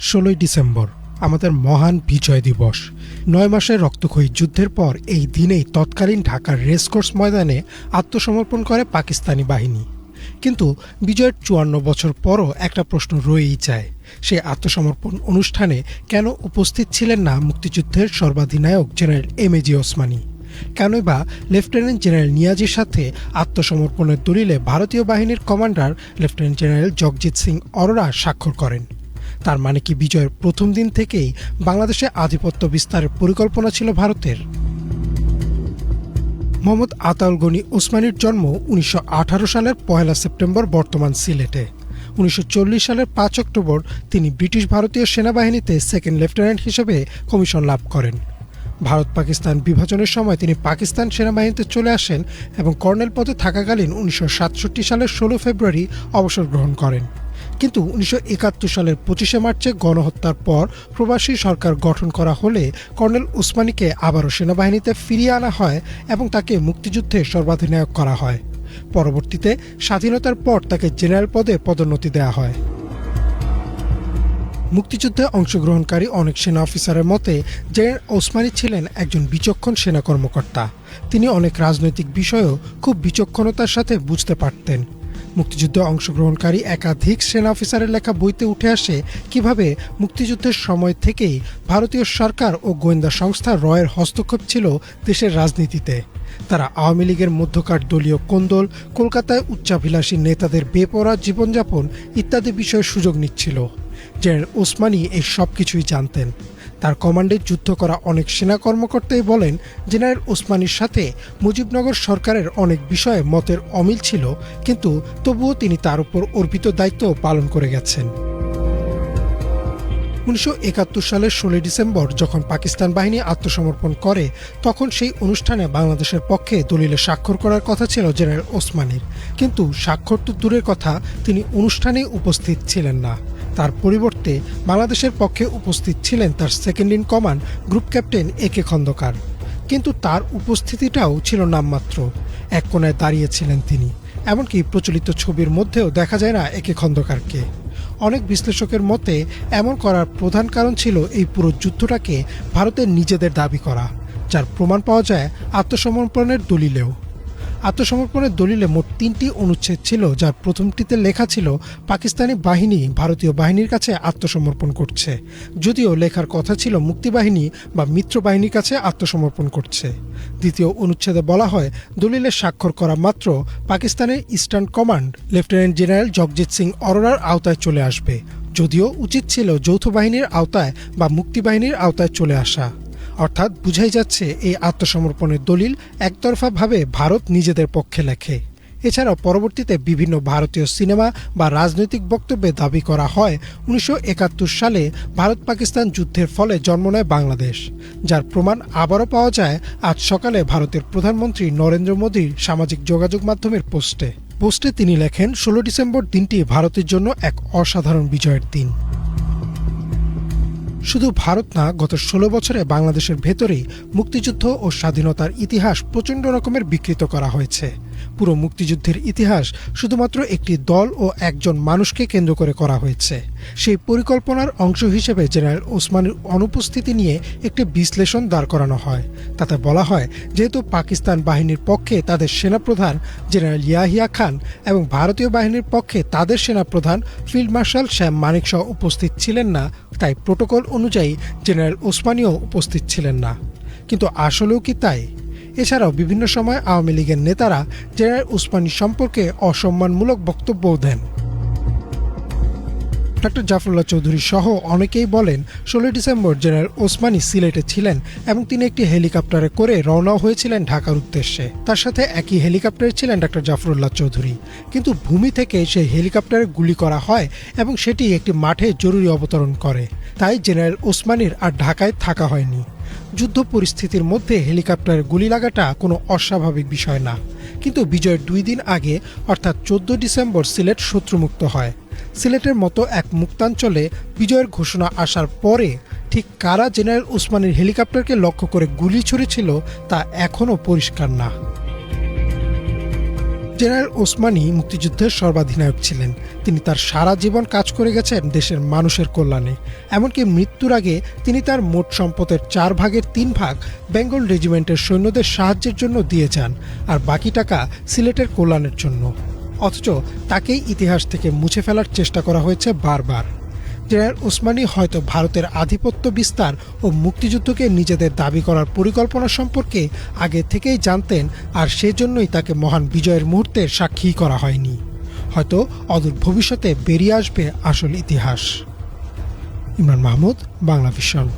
ষোলোই ডিসেম্বর, আমাদের মহান বিজয় দিবস। নয় মাসের রক্তক্ষয়ী যুদ্ধের পর এই দিনেই তৎকালীন ঢাকার রেসকোর্স ময়দানে আত্মসমর্পণ করে পাকিস্তানি বাহিনী। কিন্তু বিজয়ের চুয়ান্ন বছর পরও একটা প্রশ্ন রয়েই যায়, সে আত্মসমর্পণ অনুষ্ঠানে কেন উপস্থিত ছিলেন না মুক্তিযুদ্ধের সর্বাধিনায়ক general M A G Osmani? কেনই বা লেফটেন্যান্ট জেনারেল নিয়াজির সাথে আত্মসমর্পণের দলিলে ভারতীয় বাহিনীর commander lieutenant general Jagjit Singh Aurora স্বাক্ষর করেন। তার মানে কি বিজয়ের প্রথম দিন থেকেই বাংলাদেশে আধিপত্য বিস্তারের পরিকল্পনা ছিল ভারতের। মোহাম্মদ আতাউল গনি ওসমানীর জন্ম উনিশশো আঠারো সালের পয়লা সেপ্টেম্বর বর্তমান সিলেটে। উনিশশো চল্লিশ সালের পাঁচ অক্টোবর তিনি ব্রিটিশ ভারতীয় সেনাবাহিনীতে সেকেন্ড লেফটেন্যান্ট হিসেবে কমিশন লাভ করেন। ভারত পাকিস্তান বিভাজনের সময় তিনি পাকিস্তান সেনাবাহিনীতে চলে আসেন এবং কর্নেল পদে থাকাকালীন উনিশশো সাতষট্টি সালের ষোলো ফেব্রুয়ারি অবসর গ্রহণ করেন। কিন্তু উনিশশো একাত্তর সালের পঁচিশে মার্চে গণহত্যার পর প্রবাসী সরকার গঠন করা হলে কর্নেল ওসমানীকে আবারও সেনাবাহিনীতে ফিরিয়ে আনা হয় এবং তাকে মুক্তিযুদ্ধে সর্বাধিনায়ক করা হয়। পরবর্তীতে স্বাধীনতার পর তাকে জেনারেল পদে পদোন্নতি দেওয়া হয়। মুক্তিযুদ্ধে অংশগ্রহণকারী অনেক সেনা অফিসারের মতে, জেনারেল ওসমানী ছিলেন একজন বিচক্ষণ সেনা কর্মকর্তা। তিনি অনেক রাজনৈতিক বিষয়ও খুব বিচক্ষণতার সাথে বুঝতে পারতেন। মুক্তিযুদ্ধে অংশগ্রহণকারী একাধিক সেনা অফিসারের লেখা বইতে উঠে আসে কীভাবে মুক্তিযুদ্ধের সময় থেকেই ভারতীয় সরকার ও গোয়েন্দা সংস্থা রয়ের হস্তক্ষেপ ছিল দেশের রাজনীতিতে। তারা আওয়ামী লীগের মধ্যকার দলীয় কোন্দল, কলকাতায় উচ্চাভিলাষী নেতাদের বেপরা জীবনযাপন ইত্যাদি বিষয়ে সুযোগ নিচ্ছিল। জেনারেল ওসমানী এই সব কিছুই জানতেন। তার কমান্ডে যুদ্ধ করা অনেক সেনা কর্মকর্তাই বলেন, জেনারেল ওসমানীর সাথে মুজিবনগর সরকারের অনেক বিষয়ে মতের অমিল ছিল, কিন্তু তবুও তিনি তার উপর অর্পিত দায়িত্ব পালন করে গেছেন। উনিশশো একাত্তর সালের ষোলোই ডিসেম্বর যখন পাকিস্তান বাহিনী আত্মসমর্পণ করে, তখন সেই অনুষ্ঠানে বাংলাদেশের পক্ষে দলিলে স্বাক্ষর করার কথা ছিল জেনারেল ওসমানীর। কিন্তু স্বাক্ষর তো দূরের কথা, তিনি অনুষ্ঠানে উপস্থিত ছিলেন না। তার পরিবর্তে বাংলাদেশের পক্ষে উপস্থিত ছিলেন তার second in command group captain A K Khandakar. কিন্তু তার উপস্থিতিটাও ছিল নামমাত্র। এক কোনায় দাঁড়িয়েছিলেন তিনি, এমনকি প্রচলিত ছবির মধ্যেও দেখা যায় না একে খন্দকারকে। অনেক বিশ্লেষকের মতে, এমন করার প্রধান কারণ ছিল এই পুরো যুদ্ধটাকে ভারতের নিজেদের দাবি করা, যার প্রমাণ পাওয়া যায় আত্মসমর্পণের দলিলেও। আত্মসমর্পণের দলিলে মোট তিনটি অনুচ্ছেদ ছিল, যার প্রথমটিতে লেখা ছিল, পাকিস্তানি বাহিনী ভারতীয় বাহিনীর কাছে আত্মসমর্পণ করছে। যদিও লেখার কথা ছিল, মুক্তিবাহিনী বা মিত্র বাহিনীর কাছে আত্মসমর্পণ করছে। দ্বিতীয় অনুচ্ছেদে বলা হয়, দলিলে স্বাক্ষর করা মাত্র পাকিস্তানের eastern command lieutenant general Jagjit Singh অরোরার আওতায় চলে আসবে। যদিও উচিত ছিল যৌথ বাহিনীর আওতায় বা মুক্তিবাহিনীর আওতায় চলে আসা। অর্থাৎ বুঝাই যাচ্ছে এই আত্মসমর্পণের দলিল একতরফাভাবে ভারত নিজেদের পক্ষে লেখে। এছাড়াও পরবর্তীতে বিভিন্ন ভারতীয় সিনেমা বা রাজনৈতিক বক্তব্যে দাবি করা হয়, উনিশশো একাত্তর সালে ভারত পাকিস্তান যুদ্ধের ফলে জন্ম নেয় বাংলাদেশ, যার প্রমাণ আবারও পাওয়া যায় আজ সকালে ভারতের প্রধানমন্ত্রী নরেন্দ্র মোদীর সামাজিক যোগাযোগ মাধ্যমের পোস্টে। পোস্টে তিনি লেখেন, ষোলো ডিসেম্বর দিনটি ভারতের জন্য এক অসাধারণ বিজয়ের দিন। শুধু ভারত না, গত ষোলো বছরে বাংলাদেশের ভেতরেই মুক্তিযুদ্ধ ও স্বাধীনতার ইতিহাস প্রচণ্ড রকমের বিকৃত করা হয়েছে। পুরো মুক্তিযুদ্ধের ইতিহাস শুধুমাত্র একটি দল ও একজন মানুষকে কেন্দ্র করে করা হয়েছে। সেই পরিকল্পনার অংশ হিসেবে জেনারেল ওসমানের অনুপস্থিতি নিয়ে একটি বিশ্লেষণ দাঁড় করানো হয়। তাতে বলা হয়, যেহেতু পাকিস্তান বাহিনীর পক্ষে তাদের সেনাপ্রধান জেনারেল ইয়াহিয়া খান এবং ভারতীয় বাহিনীর পক্ষে তাদের সেনাপ্রধান ফিল্ড মার্শাল শ্যাম মানিক সহ উপস্থিত ছিলেন না, তাই প্রোটোকল অনুযায়ী জেনারেল ওসমানীও উপস্থিত ছিলেন না। কিন্তু আসলেও কি তাই? এছাড়াও বিভিন্ন সময় আওয়ামী লীগের নেতারা জেনারেল উসমানী সম্পর্কে অসম্মানমূলক বক্তব্যও দেন। ডক্টর জাফরুল্লাহ চৌধুরী সহ অনেকেই বলেন, ষোলোই ডিসেম্বর জেনারেল ওসমানী সিলেটে ছিলেন এবং তিনি একটি হেলিকপ্টারে করে রওনাও হয়েছিলেন ঢাকার উদ্দেশ্যে। তার সাথে একই হেলিকপ্টারে ছিলেন ডক্টর জাফরুল্লাহ চৌধুরী। কিন্তু ভূমি থেকে সেই হেলিকপ্টারে গুলি করা হয় এবং সেটি একটি মাঠে জরুরি অবতরণ করে। তাই জেনারেল ওসমানীর আর ঢাকায় থাকা হয়নি। যুদ্ধ পরিস্থিতির মধ্যে হেলিকপ্টারে গুলি লাগাটা কোনো অস্বাভাবিক বিষয় না। কিন্তু বিজয়ের দুই দিন আগে, অর্থাৎ চোদ্দ ডিসেম্বর সিলেট শত্রুমুক্ত হয়। সিলেটের মতো এক মুক্তাঞ্চলে বিজয়ের ঘোষণা আসার পরে ঠিক কারা জেনারেল উসমানের হেলিকপ্টারকে লক্ষ্য করে গুলি ছুড়েছিল তা এখনও পরিষ্কার না। জেনারেল ওসমানি মুক্তিযুদ্ধের সর্বাধিনায়ক ছিলেন। তিনি তার সারা জীবন কাজ করে গেছেন দেশের মানুষের কল্যাণে। এমনকি মৃত্যুর আগে তিনি তার মোট সম্পদের চার ভাগের তিন ভাগ বেঙ্গল রেজিমেন্টের সৈন্যদের সাহায্যের জন্য দিয়ে যান, আর বাকি টাকা সিলেটের কল্যাণের জন্য। অথচ তাকেই ইতিহাস থেকে মুছে ফেলার চেষ্টা করা হয়েছে বারবার। জেনারেল ওসমানী হয়তো ভারতের আধিপত্য বিস্তার ও মুক্তিযুদ্ধকে নিজেদের দাবি করার পরিকল্পনা সম্পর্কে আগে থেকেই জানতেন, আর সেজন্যই তাকে মহান বিজয়ের মুহূর্তে সাক্ষী করা হয়নি। হয়তো অদূর ভবিষ্যতে বেরিয়ে আসবে আসল ইতিহাস। ইমরান মাহমুদ বাংলা ভিশন